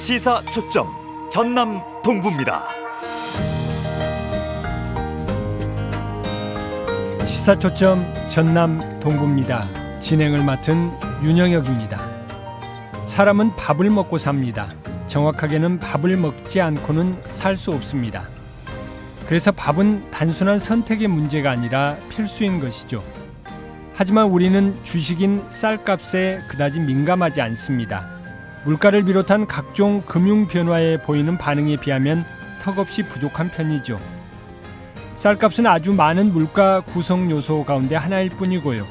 시사 초점 전남 동부입니다. 시사 초점 전남 동부입니다. 진행을 맡은 윤영혁입니다. 사람은 밥을 먹고 삽니다. 정확하게는 밥을 먹지 않고는 살 수 없습니다. 그래서 밥은 단순한 선택의 문제가 아니라 필수인 것이죠. 하지만 우리는 주식인 쌀값에 그다지 민감하지 않습니다. 물가를 비롯한 각종 금융 변화에 보이는 반응에 비하면 턱없이 부족한 편이죠. 쌀값은 아주 많은 물가 구성 요소 가운데 하나일 뿐이고요.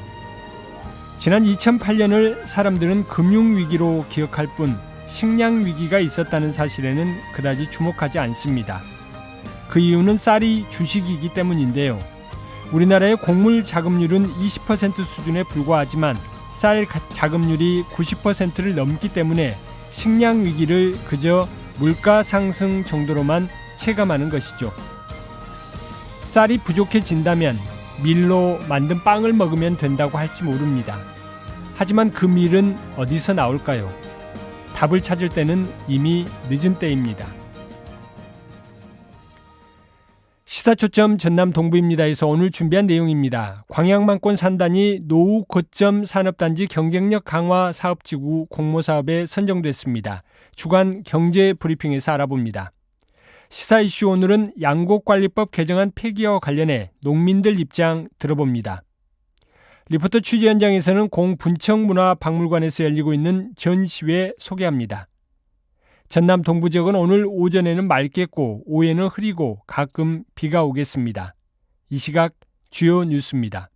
지난 2008년을 사람들은 금융 위기로 기억할 뿐 식량 위기가 있었다는 사실에는 그다지 주목하지 않습니다. 그 이유는 쌀이 주식이기 때문인데요. 우리나라의 곡물 자급률은 20% 수준에 불과하지만 쌀 자급률이 90%를 넘기 때문에 식량 위기를 그저 물가 상승 정도로만 체감하는 것이죠. 쌀이 부족해진다면 밀로 만든 빵을 먹으면 된다고 할지 모릅니다. 하지만 그 밀은 어디서 나올까요? 답을 찾을 때는 이미 늦은 때입니다. 시사초점 전남 동부입니다에서 오늘 준비한 내용입니다. 광양만권 산단이 노후 거점 산업단지 경쟁력 강화 사업지구 공모사업에 선정됐습니다. 주간 경제 브리핑에서 알아봅니다. 시사 이슈 오늘은 양곡관리법 개정안 폐기와 관련해 농민들 입장 들어봅니다. 리포터 취재 현장에서는 공분청문화박물관에서 열리고 있는 전시회 소개합니다. 전남 동부 지역은 오늘 오전에는 맑겠고 오후에는 흐리고 가끔 비가 오겠습니다. 이 시각 주요 뉴스입니다.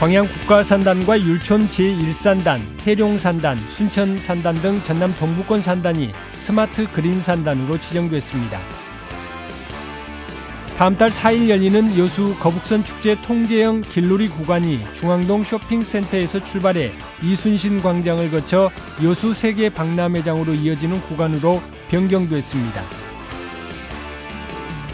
광양 국가산단과 율촌 제1산단, 해룡산단, 순천산단 등 전남 동부권 산단이 스마트 그린 산단으로 지정됐습니다. 다음 달 4일 열리는 여수 거북선 축제 통제형 길놀이 구간이 중앙동 쇼핑센터에서 출발해 이순신 광장을 거쳐 여수 세계 박람회장으로 이어지는 구간으로 변경됐습니다.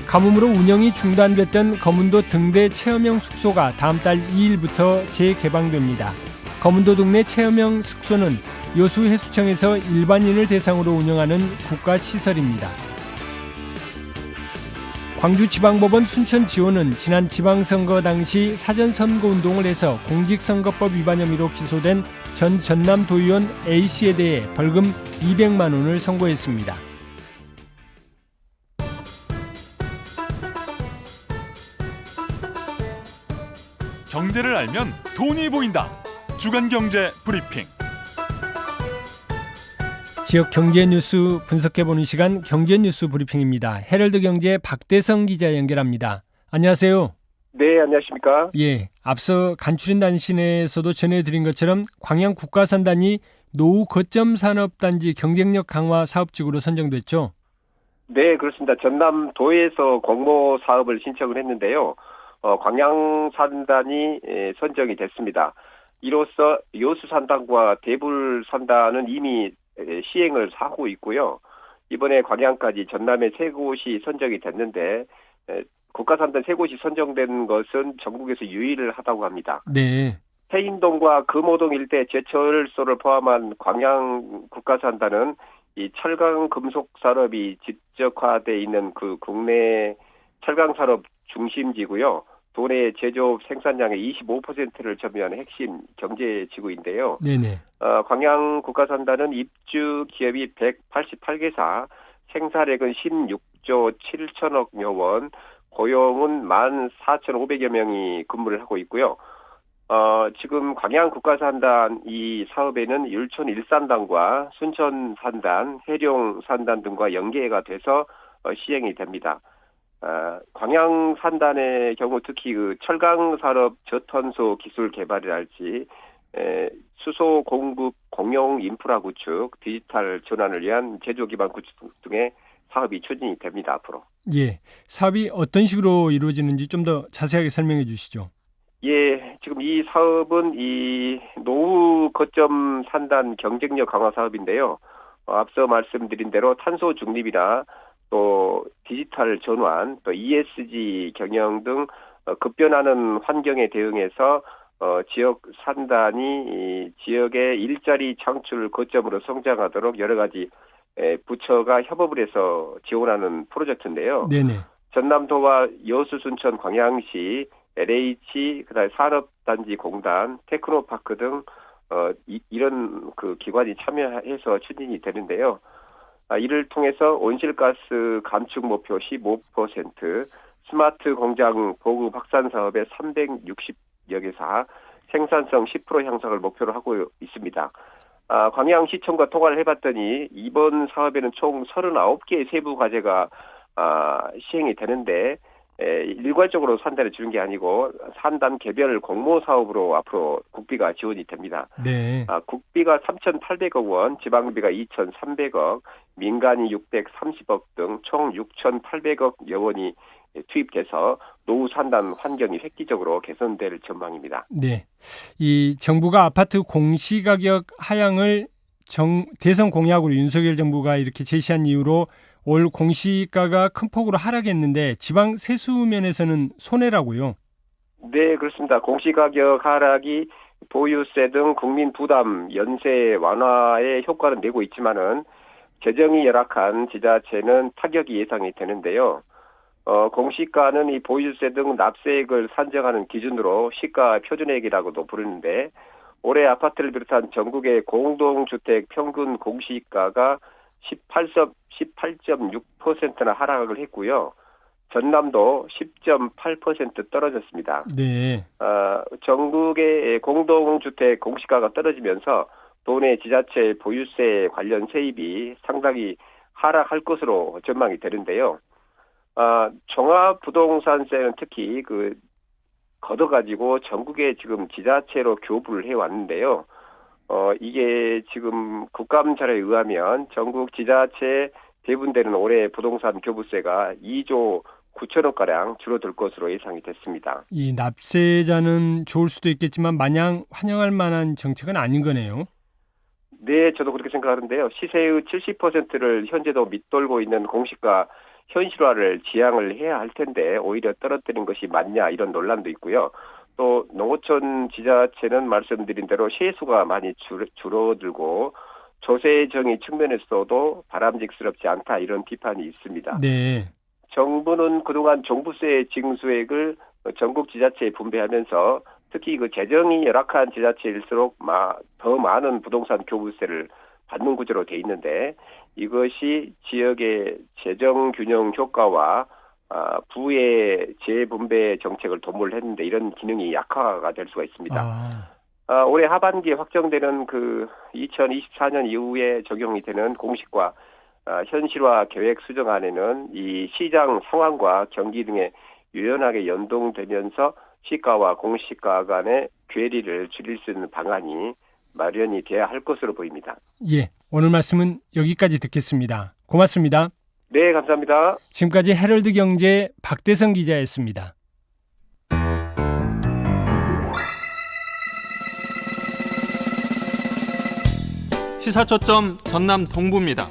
가뭄으로 운영이 중단됐던 거문도 등대 체험형 숙소가 다음 달 2일부터 재개방됩니다. 거문도 동네 체험형 숙소는 여수 해수청에서 일반인을 대상으로 운영하는 국가 시설입니다. 광주지방법원 순천지원은 지난 지방선거 당시 사전선거 운동을 해서 공직선거법 위반 혐의로 기소된 전 전남도의원 A씨에 대해 벌금 200만 원을 선고했습니다. 경제를 알면 돈이 보인다. 주간 경제 브리핑. 지역 경제 뉴스 분석해보는 시간 경제 뉴스 브리핑입니다. 헤럴드 경제 박대성 기자 연결합니다. 안녕하세요. 네, 안녕하십니까? 예, 앞서 간추린 단 신에서도 전해드린 것처럼 광양 국가산단이 노후 거점 산업단지 경쟁력 강화 사업지구로 선정됐죠. 네, 그렇습니다. 전남 도에서 공모 사업을 신청을 했는데요. 어, 광양산단이 에, 선정이 됐습니다. 이로써 요수산단과 대불산단은 이미 에, 시행을 하고 있고요. 이번에 광양까지 전남의 세 곳이 선정이 됐는데 에, 국가산단 세 곳이 선정된 것은 전국에서 유일을 하다고 합니다. 네. 해인동과 금호동 일대 제철소를 포함한 광양 국가산단은 이 철강 금속 산업이 집적화돼 있는 그 국내 철강 산업 중심지고요. 도내 제조업 생산량의 25%를 점유하는 핵심 경제 지구인데요. 네네. 어, 광양 국가산단은 입주 기업이 188개사, 생산액은 16조 7천억여 원, 고용은 14,500여 명이 근무를 하고 있고요. 어, 지금 광양 국가산단 이 사업에는 율촌 일산단과 순천 산단, 해룡 산단 등과 연계가 돼서 어, 시행이 됩니다. 어, 광양 산단의 경우 특히 그 철강 산업 저탄소 기술 개발이랄지 에, 수소 공급 공용 인프라 구축, 디지털 전환을 위한 제조 기반 구축 등의 사업이 추진이 됩니다 앞으로. 예, 사업이 어떤 식으로 이루어지는지 좀 더 자세하게 설명해 주시죠. 예, 지금 이 사업은 이 노후 거점 산단 경쟁력 강화 사업인데요. 어, 앞서 말씀드린 대로 탄소 중립이나 또 디지털 전환, 또 ESG 경영 등 어, 급변하는 환경에 대응해서 어, 지역 산단이 이 지역의 일자리 창출 거점으로 성장하도록 여러 가지 에, 부처가 협업을 해서 지원하는 프로젝트인데요. 네네. 전남도와 여수, 순천, 광양시, LH, 그다음에 산업단지 공단, 테크노파크 등 어, 이, 이런 그 기관이 참여해서 추진이 되는데요. 아, 이를 통해서 온실가스 감축 목표 15%, 스마트 공장 보급 확산 사업에 360여 개사, 생산성 10% 향상을 목표로 하고 있습니다. 아, 광양시청과 통화를 해봤더니 이번 사업에는 총 39개의 세부 과제가 아, 시행이 되는데 에, 일괄적으로 산단에 주는 게 아니고 산단 개별 공모 사업으로 앞으로 국비가 지원이 됩니다. 네. 아, 국비가 3,800억 원, 지방비가 2,300억, 민간이 630억 등 총 6,800억 여 원이 투입돼서 노후 산단 환경이 획기적으로 개선될 전망입니다. 네. 이 정부가 아파트 공시 가격 하향을 정, 대선 공약으로 윤석열 정부가 이렇게 제시한 이유로 올 공시가가 큰 폭으로 하락했는데 지방 세수 면에서는 손해라고요. 네, 그렇습니다. 공시가격 하락이 보유세 등 국민 부담 연세 완화에 효과를 내고 있지만은 재정이 열악한 지자체는 타격이 예상이 되는데요. 어, 공시가는 이 보유세 등 납세액을 산정하는 기준으로 시가 표준액이라고도 부르는데 올해 아파트를 비롯한 전국의 공동주택 평균 공시가가 18점 18.6%나 하락을 했고요. 전남도 10.8% 떨어졌습니다. 네. 어, 전국의 공동주택 공시가가 떨어지면서 도내 지자체 보유세 관련 세입이 상당히 하락할 것으로 전망이 되는데요. 아, 종합부동산세는 특히 그 걷어가지고 전국에 지금 지자체로 교부를 해왔는데요. 어, 이게 지금 국감찰에 의하면 전국 지자체 대분되는 올해 부동산 교부세가 2조 9천억 가량 줄어들 것으로 예상이 됐습니다. 이 납세자는 좋을 수도 있겠지만 마냥 환영할 만한 정책은 아닌 거네요. 네, 저도 그렇게 생각하는데요. 시세의 70%를 현재도 밑돌고 있는 공시가 현실화를 지향을 해야 할 텐데 오히려 떨어뜨린 것이 맞냐 이런 논란도 있고요. 또 농어촌 지자체는 말씀드린 대로 세수가 많이 줄, 줄어들고 조세 정의 측면에서도 바람직스럽지 않다 이런 비판이 있습니다. 네. 정부는 그동안 종부세 징수액을 전국 지자체에 분배하면서 특히 그 재정이 열악한 지자체일수록 마, 더 많은 부동산 교부세를 받는 구조로 돼 있는데 이것이 지역의 재정 균형 효과와 아, 부의 재분배 정책을 도모를 했는데 이런 기능이 약화가 될 수가 있습니다. 아, 아, 올해 하반기에 확정되는 그 2024년 이후에 적용이 되는 공식과 아, 현실화 계획 수정안에는 이 시장 상황과 경기 등에 유연하게 연동되면서 시가와 공시가 간의 괴리를 줄일 수 있는 방안이 마련이 돼야 할 것으로 보입니다. 예. 오늘 말씀은 여기까지 듣겠습니다. 고맙습니다. 네, 감사합니다. 지금까지 헤럴드 경제 박대성 기자였습니다. 시사 초점 전남 동부입니다.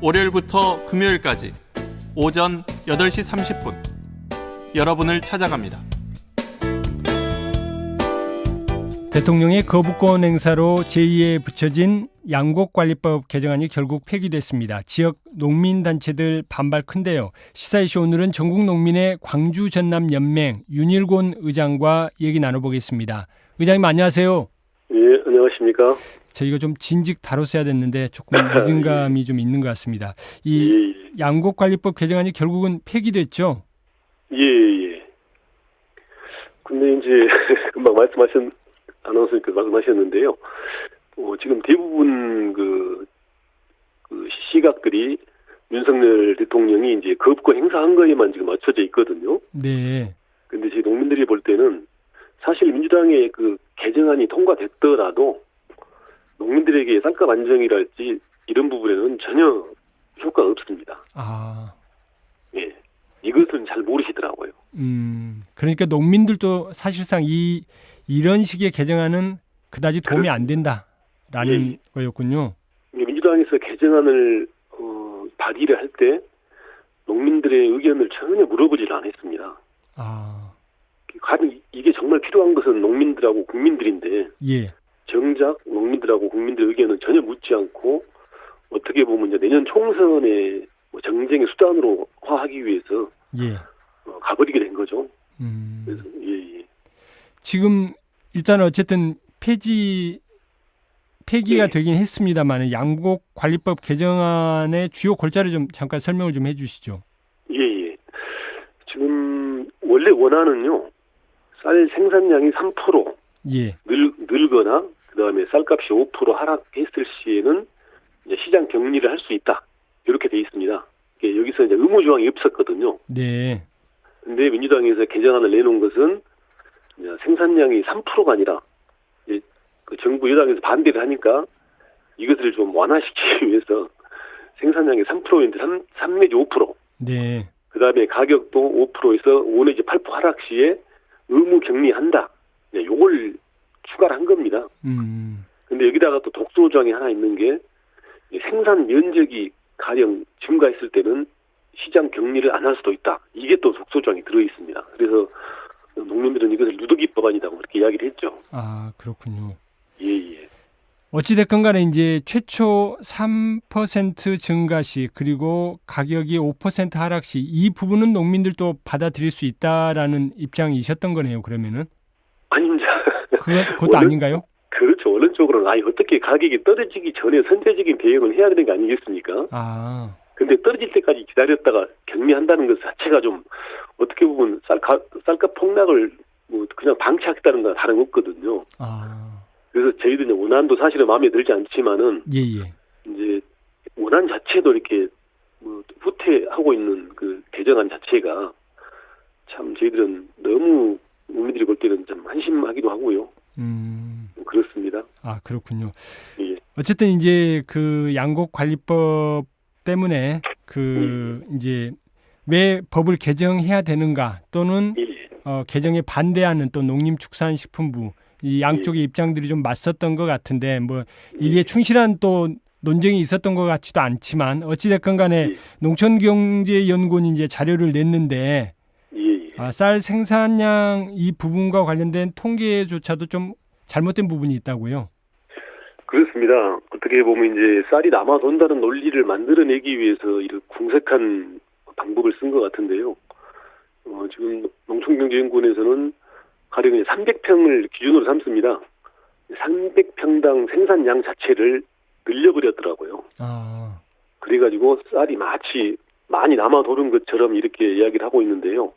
월요일부터 금요일까지 오전 8시 30분 여러분을 찾아갑니다. 대통령의 거부권 행사로 제2에 붙여진 양곡관리법 개정안이 결국 폐기됐습니다. 지역 농민단체들 반발 큰데요. 시사이쇼 오늘은 전국 농민의 광주 전남 연맹 윤일곤 의장과 얘기 나눠보겠습니다. 의장님 안녕하세요. 예, 안녕하십니까. 저희가 좀 진즉 다뤘어야 됐는데 조금 늦은 감이 좀 있는 것 같습니다. 이 예, 양곡관리법 개정안이 결국은 폐기됐죠. 예, 예. 근데 이제 금방 말씀하신 아나운서님께서 말씀하셨는데요. 어, 지금 대부분 그, 그 시각들이 윤석열 대통령이 이제 거부권 행사한 거에만 지금 맞춰져 있거든요. 네. 근데 저희 농민들이 볼 때는 사실 민주당의 그 개정안이 통과됐더라도 농민들에게 쌀값 안정이랄지 이런 부분에는 전혀 효과가 없습니다. 아, 예. 이것은 잘 모르시더라고요. 음, 그러니까 농민들도 사실상 이 이런 식의 개정안은 그다지 도움이 안 된다라는 예. 거였군요. 민주당에서 개정안을 어, 발의를 할 때 농민들의 의견을 전혀 물어보질 않았습니다. 아, 가장 이게 정말 필요한 것은 농민들하고 국민들인데 예. 정작 농민들하고 국민들의 의견은 전혀 묻지 않고 어떻게 보면 이제 내년 총선의 뭐 정쟁의 수단으로 화하기 위해서 예. 어, 가버리게 된 거죠. 음. 그래서 예, 예. 지금 일단 어쨌든 폐지 폐기가 예. 되긴 했습니다만 양곡 관리법 개정안의 주요 골자를 좀 잠깐 설명을 좀 해주시죠. 예, 예. 지금 원래 원안은요. 쌀 생산량이 3% 예. 늘, 늘거나 그다음에 쌀값이 5% 하락했을 시에는 이제 시장 격리를 할 수 있다. 이렇게 돼 있습니다. 여기서 이제 의무 조항이 없었거든요. 네. 근데 민주당에서 개정안을 내놓은 것은 생산량이 3%가 아니라 그 정부 여당에서 반대를 하니까 이것을 좀 완화시키기 위해서 생산량이 3%인데 3, 3 내지 5%. 네. 그 다음에 가격도 5%에서 5 내지 8% 하락 시에 의무 격리한다. 네, 요걸 추가를 한 겁니다. 음. 근데 여기다가 또 독소 조항이 하나 있는 게 생산 면적이 가령 증가했을 때는 시장 격리를 안 할 수도 있다. 이게 또 독소 조항이 들어 있습니다. 그래서 농민들은 이것을 누더기 법안이라고 그렇게 이야기를 했죠. 아 그렇군요. 어찌됐건 간에 이제 최초 3% 증가 시 그리고 가격이 5% 하락 시 이 부분은 농민들도 받아들일 수 있다라는 입장이셨던 거네요. 그러면은 아니, 이제 그것 그것도 원래- 아닌가요? 그렇죠. 원론적으로는 아니 어떻게 가격이 떨어지기 전에 선제적인 대응을 해야 되는 거 아니겠습니까? 아 근데 떨어질 때까지 기다렸다가 격리한다는 것 자체가 좀 어떻게 보면 쌀가, 쌀값 폭락을 뭐 그냥 방치하겠다는 거랑 다름없거든요. 아. 그래서 저희들 원안도 사실은 마음에 들지 않지만은 예 예. 이제 원안 자체도 이렇게 뭐 후퇴하고 있는 그 개정안 자체가 참 저희들은 너무 국민들이 볼 때는 좀 한심하기도 하고요. 음. 그렇습니다. 아 그렇군요. 예. 어쨌든 이제 그 양곡 관리법 때문에 그 이제 왜 법을 개정해야 되는가 또는 예. 어, 개정에 반대하는 또 농림축산식품부 이 양쪽의 입장들이 좀 맞섰던 것 같은데 뭐 이게 충실한 또 논쟁이 있었던 것 같지도 않지만 어찌됐건 간에 예. 농촌경제연구원이 이제 자료를 냈는데 예. 예. 아, 쌀 생산량 이 부분과 관련된 통계조차도 좀 잘못된 부분이 있다고요. 그렇습니다. 어떻게 보면 이제 쌀이 남아 돈다는 논리를 만들어내기 위해서 이런 궁색한 방법을 쓴 것 같은데요. 어, 지금 농촌경제연구원에서는 가령 이제 300평을 기준으로 삼습니다. 300평당 생산량 자체를 늘려버렸더라고요. 아, 그래가지고 쌀이 마치 많이 남아 도는 것처럼 이렇게 이야기를 하고 있는데요.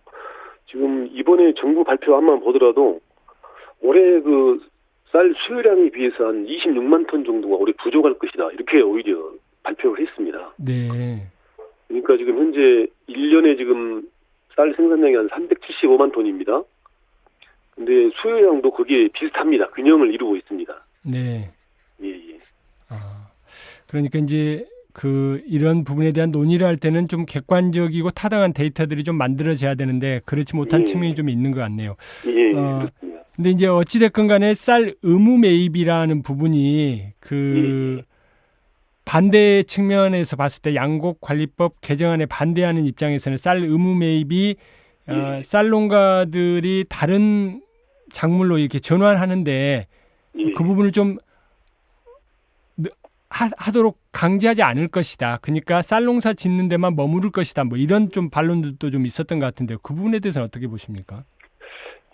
지금 이번에 정부 발표안만 보더라도 올해 그 쌀 수요량에 비해서 한 26만 톤 정도가 올해 부족할 것이다. 이렇게 오히려 발표를 했습니다. 네. 그러니까 지금 현재 1년에 지금 쌀 생산량이 한 375만 톤입니다. 근데 수요량도 거기에 비슷합니다. 균형을 이루고 있습니다. 네. 예, 예. 아, 그러니까 이제 그 이런 부분에 대한 논의를 할 때는 좀 객관적이고 타당한 데이터들이 좀 만들어져야 되는데 그렇지 못한 예. 측면이 좀 있는 것 같네요. 예, 어, 그렇습니다. 근데 이제 어찌 됐건 간에 쌀 의무 매입이라는 부분이 그 반대 측면에서 봤을 때 양곡 관리법 개정안에 반대하는 입장에서는 쌀 의무 매입이 어, 예. 쌀 농가들이 다른 작물로 이렇게 전환하는데 예. 그 부분을 좀 하, 하도록 강제하지 않을 것이다. 그러니까 쌀 농사 짓는 데만 머무를 것이다. 뭐 이런 좀 반론들도 좀 있었던 것 같은데 그 부분에 대해서는 어떻게 보십니까?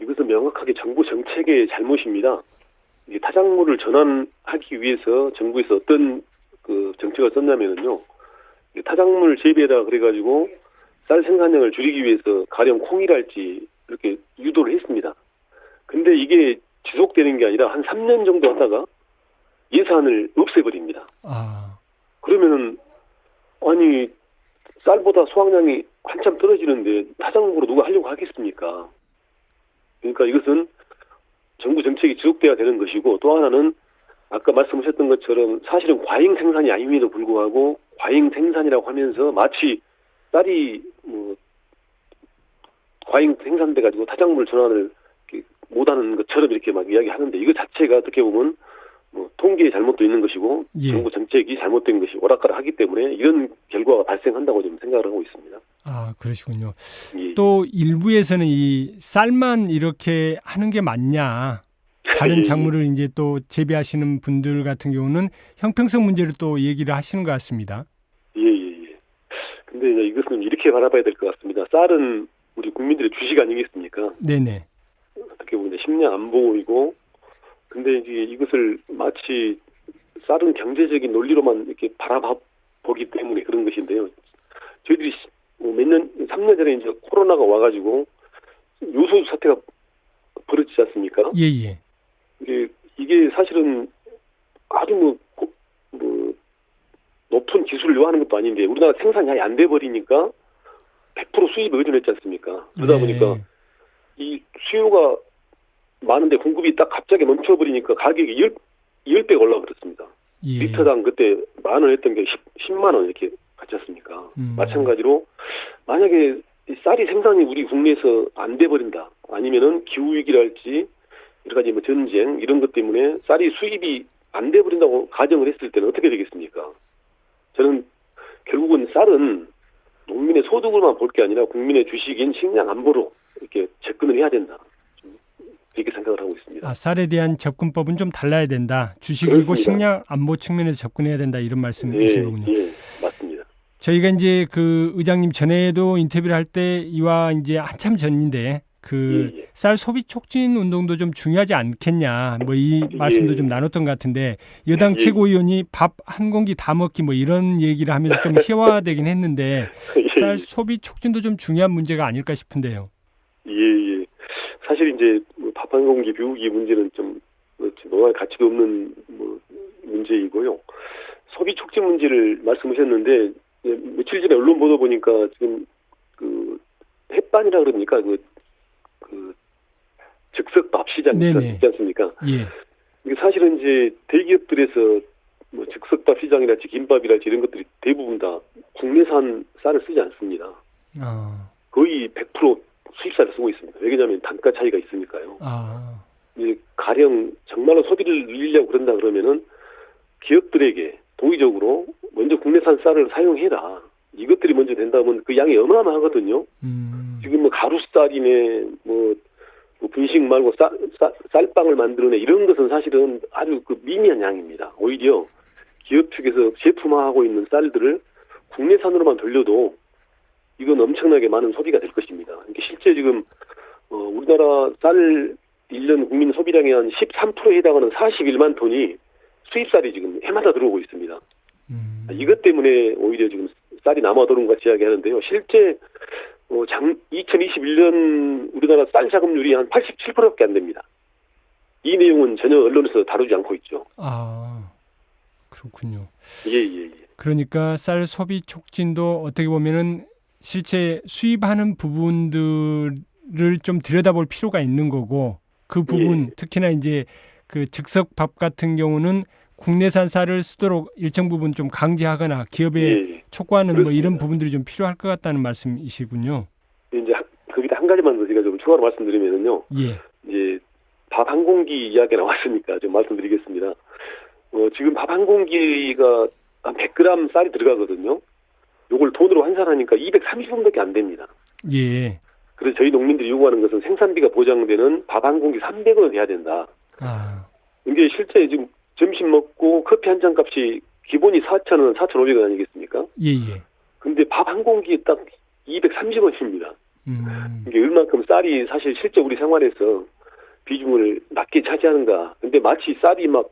이것은 명확하게 정부 정책의 잘못입니다. 이게 타작물을 전환하기 위해서 정부에서 어떤 그 정책을 썼냐면은요. 이게 타작물 재배라 그래가지고 쌀 생산량을 줄이기 위해서 가령 콩이랄지 이렇게 유도를 했습니다. 근데 이게 지속되는 게 아니라 한 3년 정도 하다가 예산을 없애버립니다. 아, 그러면은 아니 쌀보다 수확량이 한참 떨어지는데 타작물로 누가 하려고 하겠습니까? 그러니까 이것은 정부 정책이 지속돼야 되는 것이고 또 하나는 아까 말씀하셨던 것처럼 사실은 과잉 생산이 아님에도 불구하고 과잉 생산이라고 하면서 마치 쌀이 뭐 과잉 생산돼 가지고 타작물 전환을 못하는 것처럼 이렇게 막 이야기하는데 이거 자체가 어떻게 보면 뭐 통계의 잘못도 있는 것이고 예. 정부 정책이 잘못된 것이 오락가락하기 때문에 이런 결과가 발생한다고 좀 생각을 하고 있습니다. 아, 그러시군요. 예. 또 일부에서는 이 쌀만 이렇게 하는 게 맞냐? 다른 예, 작물을 이제 또 재배하시는 분들 같은 경우는 형평성 문제를 또 얘기를 하시는 것 같습니다. 예, 예, 예. 근데 이제 이것은 이렇게 바라봐야 될 것 같습니다. 쌀은 우리 국민들의 주식 아니겠습니까? 네네. 어떻게 보면 식량 안보이고, 근데 이제 이것을 마치 쌀은 경제적인 논리로만 이렇게 바라보기 때문에 그런 것인데요. 저희들이 뭐몇 년, 3년 전에 이제 코로나가 와가지고 요소 사태가 벌어지지 않습니까? 예 예. 이게, 이게 사실은 아주 뭐, 높은 기술을 요하는 것도 아닌데 우리나라 생산이 아예 안돼 버리니까 100% 수입에 의존했지 않습니까? 그러다 네. 보니까 이 수요가 많은데 공급이 딱 갑자기 멈춰버리니까 가격이 10, 10배가 올라버렸습니다. 예. 리터당 그때 만 원 했던 게 10, 만원 이렇게 갔지 않습니까? 음. 마찬가지로 만약에 이 쌀이 생산이 우리 국내에서 안 돼 버린다. 아니면은 기후 위기랄지 여러 가지 뭐 전쟁 이런 것 때문에 쌀이 수입이 안 돼 버린다고 가정을 했을 때는 어떻게 되겠습니까? 저는 결국은 쌀은 농민의 소득으로만 볼 게 아니라 국민의 주식인 식량 안보로 이렇게 접근을 해야 된다. 좀 이렇게 생각을 하고 있습니다. 아, 쌀에 대한 접근법은 좀 달라야 된다. 주식이고 그렇습니다. 식량 안보 측면에서 접근해야 된다 이런 예, 말씀이신 거군요. 예, 맞습니다. 저희가 이제 그 의장님 전에도 인터뷰를 할 때 이와 이제 한참 전인데 그 예, 예. 쌀 소비 촉진 운동도 좀 중요하지 않겠냐 뭐 이 말씀도 예. 좀 나눴던 것 같은데 여당 예. 최고위원이 밥 한 공기 다 먹기 뭐 이런 얘기를 하면서 좀 희화화되긴 했는데 예, 쌀 소비 촉진도 좀 중요한 문제가 아닐까 싶은데요. 예, 예. 사실 이제 뭐밥한 공기 비우기 문제는 좀 뭐, 논할 가치도 없는 뭐 문제이고요. 소비 촉진 문제를 말씀하셨는데 예, 며칠 전에 언론 보도 보니까 지금 그 햇반이라 그럽니까 그, 그 즉석 밥 시장 네네. 있지 않습니까? 예. 이게 사실은 이제 대기업들에서 뭐 즉석밥 시장이랄지 김밥이랄지 이런 것들이 대부분 다 국내산 쌀을 쓰지 않습니다. 아, 거의 100% 수입쌀을 쓰고 있습니다. 왜냐하면 단가 차이가 있으니까요. 아, 이제 가령 정말로 소비를 늘리려고 그런다 그러면은 기업들에게 동의적으로 먼저 국내산 쌀을 사용해라. 이것들이 먼저 된다면 그 양이 어마어마하거든요. 음, 지금 뭐 가루쌀이네, 뭐, 뭐 분식 말고 쌀, 쌀, 쌀빵을 애 이런 것은 사실은 아주 그 미미한 양입니다. 오히려 기업 측에서 제품화하고 있는 쌀들을 국내산으로만 돌려도 이건 엄청나게 많은 소비가 될 것입니다. 이게 실제 지금 어, 우리나라 쌀 1년 국민 소비량의 한 13%에 해당하는 41만 톤이 수입쌀이 지금 해마다 들어오고 있습니다. 음, 이것 때문에 오히려 지금 쌀이 남아도는 것 같이 이야기하는데요. 실제 어, 장 2021년 우리나라 쌀 자급률이 한 87%밖에 안 됩니다. 이 내용은 전혀 언론에서 다루지 않고 있죠. 아, 그렇군요. 예, 예, 예. 그러니까 쌀 소비 촉진도 어떻게 보면은 실제 수입하는 부분들을 좀 들여다볼 필요가 있는 거고 그 부분 예. 특히나 이제 그 즉석 밥 같은 경우는 국내산 쌀을 쓰도록 일정 부분 좀 강제하거나 기업에 예, 촉구하는 뭐. 이런 부분들이 좀 필요할 것 같다는 말씀이시군요. 예. 이제 한- 거기다 한 가지만 더 제가 좀 추가로 말씀드리면은요. 예. 이제 밥 한 공기 이야기 나왔으니까 좀 말씀드리겠습니다. 어, 지금 밥 한 공기가 한 100g 쌀이 들어가거든요. 요걸 돈으로 환산하니까 230원밖에 안 됩니다. 예. 그래서 저희 농민들이 요구하는 것은 생산비가 보장되는 밥 한 공기 300원은 돼야 된다. 아. 이게 실제 지금 점심 먹고 커피 한 잔 값이 기본이 4,000원, 4,500원 아니겠습니까? 예, 예. 근데 밥 한 공기에 딱 230원입니다. 음. 이게 얼만큼 쌀이 사실 실제 우리 생활에서 비중을 낮게 차지하는가. 근데 마치 쌀이 막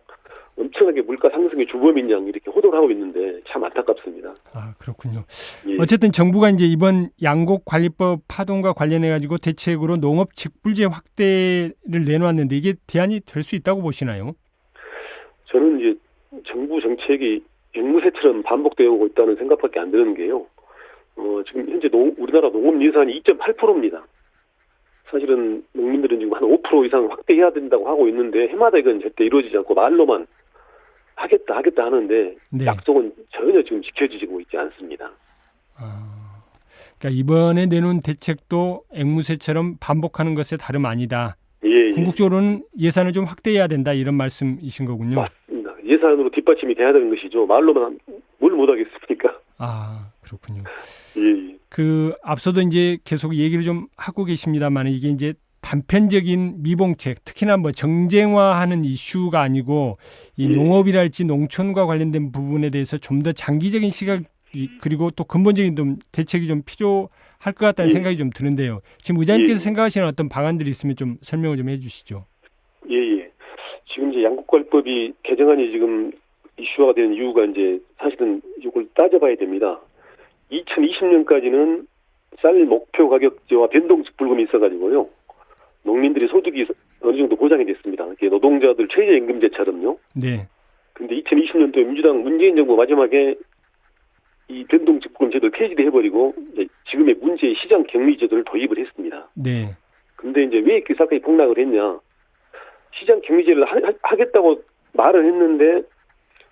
엄청나게 물가 상승의 주범인 양 이렇게 호도를 하고 있는데 참 안타깝습니다. 아, 그렇군요. 예. 어쨌든 정부가 이제 이번 양곡 관리법 파동과 관련해 가지고 대책으로 농업 직불제 확대를 내놓았는데 이게 대안이 될 수 있다고 보시나요? 저는 이제 정부 정책이 앵무새처럼 반복되어 오고 있다는 생각밖에 안 드는 게요. 어, 지금 현재 농- 우리나라 농업 예산이 2.8%입니다. 사실은 농민들은 지금 한 5% 이상 확대해야 된다고 하고 있는데 해마다 이건 절대 이루어지지 않고 말로만 하겠다 하겠다 하는데 네. 약속은 전혀 지금 지켜지고 있지 않습니다. 아, 그러니까 이번에 내놓은 대책도 앵무새처럼 반복하는 것에 다름 아니다. 예, 예. 궁극적으로는 예산을 좀 확대해야 된다 이런 말씀이신 거군요. 맞, 예산으로 뒷받침이 돼야 되는 것이죠. 말로만 뭘 못하겠습니까? 아 그렇군요. 예, 예. 그 앞서도 이제 계속 얘기를 좀 하고 계십니다만 이게 이제 단편적인 미봉책, 특히나 뭐 정쟁화하는 이슈가 아니고 이 예. 농업이랄지 농촌과 관련된 부분에 대해서 좀 더 장기적인 시각 이 그리고 또 근본적인 좀 대책이 좀 필요할 것 같다는 예. 생각이 좀 드는데요. 지금 의장님께서 예. 생각하시는 어떤 방안들이 있으면 좀 설명을 좀 해주시죠. 예, 예. 지금 이제 양국관법이 개정안이 지금 이슈화가 되는 이유가 이제 사실은 이걸 따져봐야 됩니다. 2020년까지는 쌀 목표 가격제와 변동식 불금이 있어가지고요. 농민들이 소득이 어느 정도 보장이 됐습니다. 이게 노동자들 최저임금제처럼요. 네, 근데 2020년도에 민주당 문재인 정부 마지막에 이 변동직 불금 제도를 폐지를 해버리고 지금의 문제의 시장 격리 제도를 도입을 했습니다. 네, 근데 이제 왜 이렇게 사건이 폭락을 했냐? 시장 격리제를 하, 겠다고 말을 했는데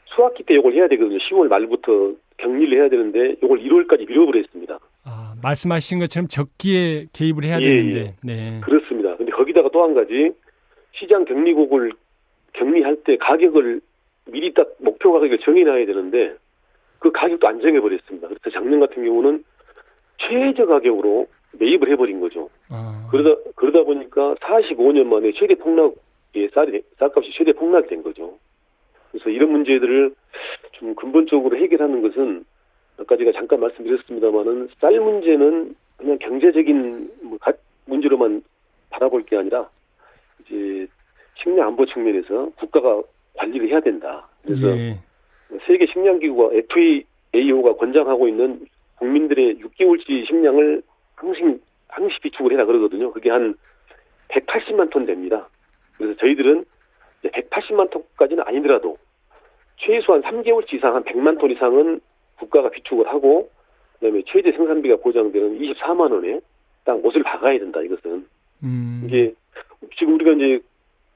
수학기 때 이걸 해야 되거든요. 10월 말부터 격리를 해야 되는데 이걸 1월까지 미뤄버렸습니다. 아 말씀하신 것처럼 적기에 개입을 해야 예, 되는데, 네, 그렇습니다. 근데 거기다가 또 한 가지 시장 격리국을 격리할 때 가격을 미리 딱 목표 가격을 정해놔야 되는데 그 가격도 안 정해 버렸습니다. 그래서 작년 같은 경우는 최저 가격으로 매입을 해버린 거죠. 아, 그러다 그러다 보니까 45년 만에 최대 폭락의 쌀이 쌀값이 최대 폭락이 된 거죠. 그래서 이런 문제들을 좀 근본적으로 해결하는 것은 아까 제가 잠깐 말씀드렸습니다만은 쌀 문제는 그냥 경제적인 뭐 가- 문제로만 바라볼 게 아니라 이제 식량 안보 측면에서 국가가 관리를 해야 된다. 그래서 예, 세계 식량기구가 FAO가 권장하고 있는 국민들의 6개월치 식량을 항상 항시 비축을 해라 그러거든요. 그게 한 180만 톤 됩니다. 그래서 저희들은 이제 180만 톤까지는 아니더라도 최소한 3개월치 이상 한 100만 톤 이상은 국가가 비축을 하고 그다음에 최대 생산비가 보장되는 24만 원에 딱 못을 박아야 된다. 이것은 음, 이게 지금 우리가 이제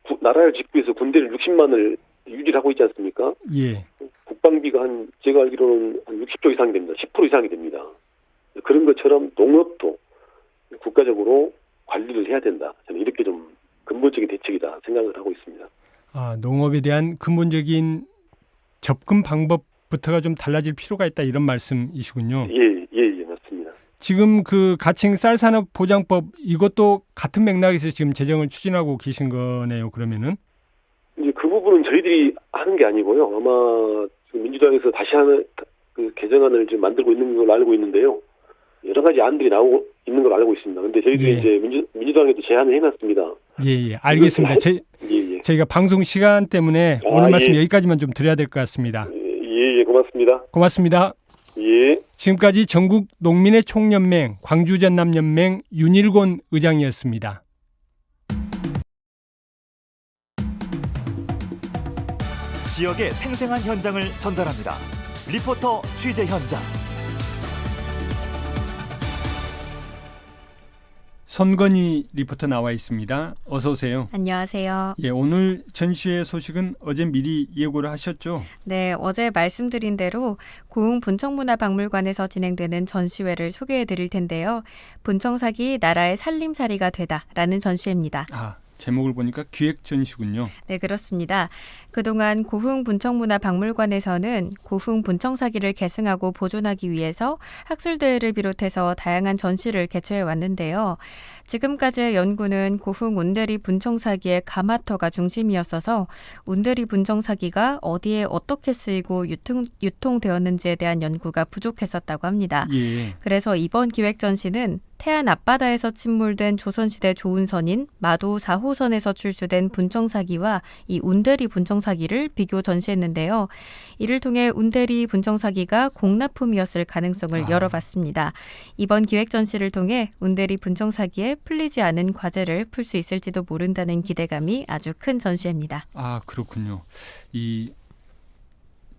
구- 나라를 짓기 위해서 군대를 60만을 유지를 하고 있지 않습니까? 예, 국방비가 한 제가 알기로는 한 60조 이상이 됩니다. 10% 이상이 됩니다. 그런 것처럼 농업도 국가적으로 관리를 해야 된다. 저는 이렇게 좀 근본적인 대책이다 생각을 하고 있습니다. 아 농업에 대한 근본적인 접근 방법부터가 좀 달라질 필요가 있다 이런 말씀이시군요. 예, 예, 예, 맞습니다. 지금 그 가칭 쌀산업 보장법 이것도 같은 맥락에서 지금 제정을 추진하고 계신 거네요. 그러면은 이제 그 부분은 저희들이 하는 게 아니고요. 아마 민주당에서 다시 하는 그 개정안을 지금 만들고 있는 걸로 알고 있는데요. 여러 가지 안들이 나오고 있는 걸로 알고 있습니다. 근데 저희들이 예. 이제 민주, 민주당에도 제안을 해놨습니다. 예, 예, 알겠습니다. 제, 예, 예. 저희가 방송 시간 때문에 아, 오늘 말씀 예. 여기까지만 좀 드려야 될 것 같습니다. 예, 예, 고맙습니다. 고맙습니다. 예. 지금까지 전국 농민의 총연맹 광주전남연맹 윤일곤 의장이었습니다. 지역의 생생한 현장을 전달합니다. 리포터 취재 현장. 선건희 리포터 나와 있습니다. 어서 오세요. 안녕하세요. 예, 오늘 전시회 소식은 어제 미리 예고를 하셨죠? 네, 어제 말씀드린 대로 고흥 분청문화박물관에서 진행되는 전시회를 소개해 드릴 텐데요. 분청사기 나라의 살림살이가 되다라는 전시회입니다. 아, 제목을 보니까 기획 전시군요. 네, 그렇습니다. 그동안 고흥 분청문화 박물관에서는 고흥 분청사기를 계승하고 보존하기 위해서 학술 대회를 비롯해서 다양한 전시를 개최해 왔는데요. 지금까지의 연구는 고흥 운대리 분청사기의 가마터가 중심이었어서 운대리 분청사기가 어디에 어떻게 쓰이고 유통, 유통되었는지에 대한 연구가 부족했었다고 합니다. 예. 그래서 이번 기획 전시는 태안 앞바다에서 침몰된 조선시대 조운선인 마도 4호선에서 출수된 분청사기와 이 운대리 분청사기를 비교 전시했는데요. 이를 통해 운대리 분청사기가 공납품이었을 가능성을 아. 열어봤습니다. 이번 기획 전시를 통해 운대리 분청사기에 풀리지 않은 과제를 풀 수 있을지도 모른다는 기대감이 아주 큰 전시입니다. 아, 그렇군요. 이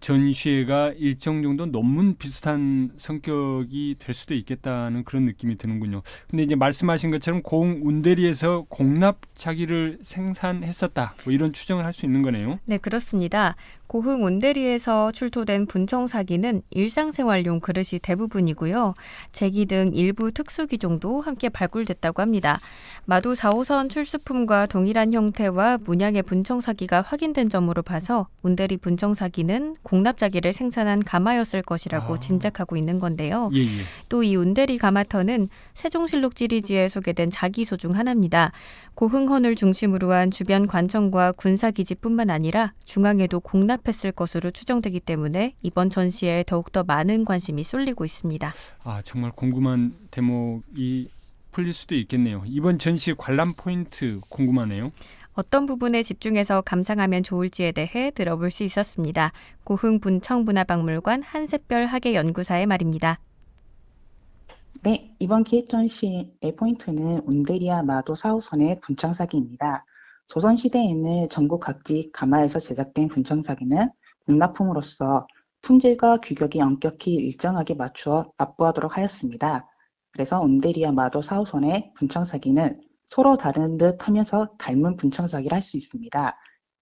전시회가 일정 정도 논문 비슷한 성격이 될 수도 있겠다는 그런 느낌이 드는군요. 근데 이제 말씀하신 것처럼 공 운대리에서 공납 차기를 생산했었다. 뭐 이런 추정을 할 수 있는 거네요. 네, 그렇습니다. 고흥 운대리에서 출토된 분청사기는 일상생활용 그릇이 대부분이고요. 제기 등 일부 특수기종도 함께 발굴됐다고 합니다. 마도 4호선 출수품과 동일한 형태와 문양의 분청 사기가 확인된 점으로 봐서 운대리 분청 사기는 공납자기를 생산한 가마였을 것이라고 아. 짐작하고 있는 건데요. 예, 예. 또이 운대리 가마터는 세종실록 지리지에 소개된 자기소 중 하나입니다. 고흥헌을 중심으로 한 주변 관청과 군사기지뿐만 아니라 중앙에도 공납 했을 것으로 추정되기 때문에 이번 전시에 더욱더 많은 관심이 쏠리고 있습니다. 아, 정말 궁금한 대목이 풀릴 수도 있겠네요. 이번 전시 관람 포인트 궁금하네요. 어떤 부분에 집중해서 감상하면 좋을지에 대해 들어볼 수 있었습니다. 고흥 분청문화박물관 한샛별 학예 연구사의 말입니다. 네, 이번 기획 전시의 포인트는 운데리아 마도 4호선의 분청사기입니다. 조선시대에 는 전국 각지 가마에서 제작된 분청사기는 공납품으로서 품질과 규격이 엄격히 일정하게 맞추어 납부하도록 하였습니다. 그래서 운데리아 마도 4호선의 분청사기는 서로 다른 듯 하면서 닮은 분청사기를 할 수 있습니다.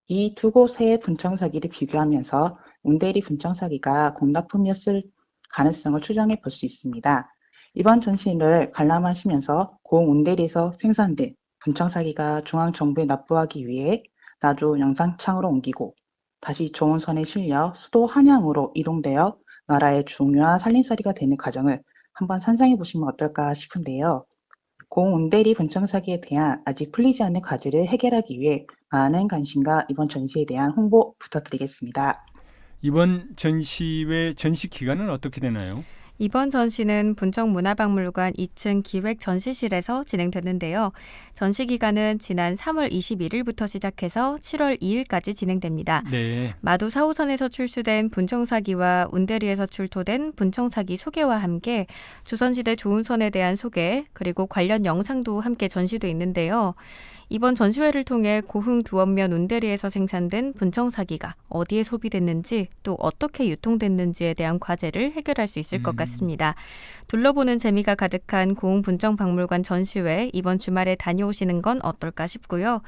이 두 곳의 분청사기를 비교하면서 운데리 분청사기가 공납품이었을 가능성을 추정해 볼 수 있습니다. 이번 전시를 관람하시면서 고 운대리에서 생산된 분청사기가 중앙정부에 납부하기 위해 나주 영상창으로 옮기고 다시 조원선에 실려 수도 한양으로 이동되어 나라의 중요한 살림살이가 되는 과정을 한번 상상해 보시면 어떨까 싶은데요. 고 운대리 분청사기에 대한 아직 풀리지 않는 과제를 해결하기 위해 많은 관심과 이번 전시에 대한 홍보 부탁드리겠습니다. 이번 전시회 전시 기간은 어떻게 되나요? 이번 전시는 분청문화박물관 2층 기획 전시실에서 진행되는데요. 전시 기간은 지난 3월 21일부터 시작해서 7월 2일까지 진행됩니다. 네. 마도 4호선에서 출수된 분청사기와 운대리에서 출토된 분청사기 소개와 함께 조선시대 조은선에 대한 소개 그리고 관련 영상도 함께 전시돼 있는데요. 이번 전시회를 통해 고흥 두원면 운대리에서 생산된 분청사기가 어디에 소비됐는지 또 어떻게 유통됐는지에 대한 과제를 해결할 수 있을 것 음. 같습니다. 둘러보는 재미가 가득한 고흥 분청박물관 전시회 이번 주말에 다녀오시는 건 어떨까 싶고요.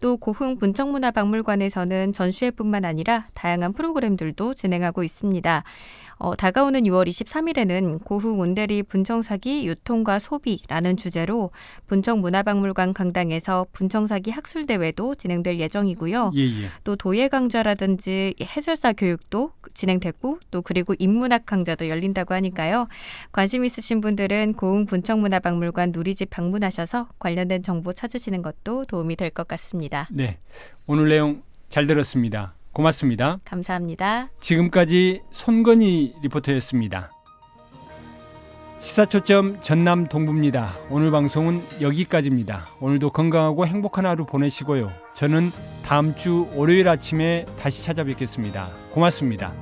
또 고흥 분청문화박물관에서는 전시회뿐만 아니라 다양한 프로그램들도 진행하고 있습니다. 어, 다가오는 6월 23일에는 고흥 운대리 분청사기 유통과 소비라는 주제로 분청문화박물관 강당에서 분청 사기 학술대회도 진행될 예정이고요. 예, 예. 또 도예 강좌라든지 해설사 교육도 진행되고 또 그리고 인문학 강좌도 열린다고 하니까요. 관심 있으신 분들은 고흥 분청문화박물관 누리집 방문하셔서 관련된 정보 찾으시는 것도 도움이 될 것 같습니다. 네. 오늘 내용 잘 들었습니다. 고맙습니다. 감사합니다. 지금까지 손건희 리포터였습니다. 시사초점 전남 동부입니다. 오늘 방송은 여기까지입니다. 오늘도 건강하고 행복한 하루 보내시고요. 저는 다음 주 월요일 아침에 다시 찾아뵙겠습니다. 고맙습니다.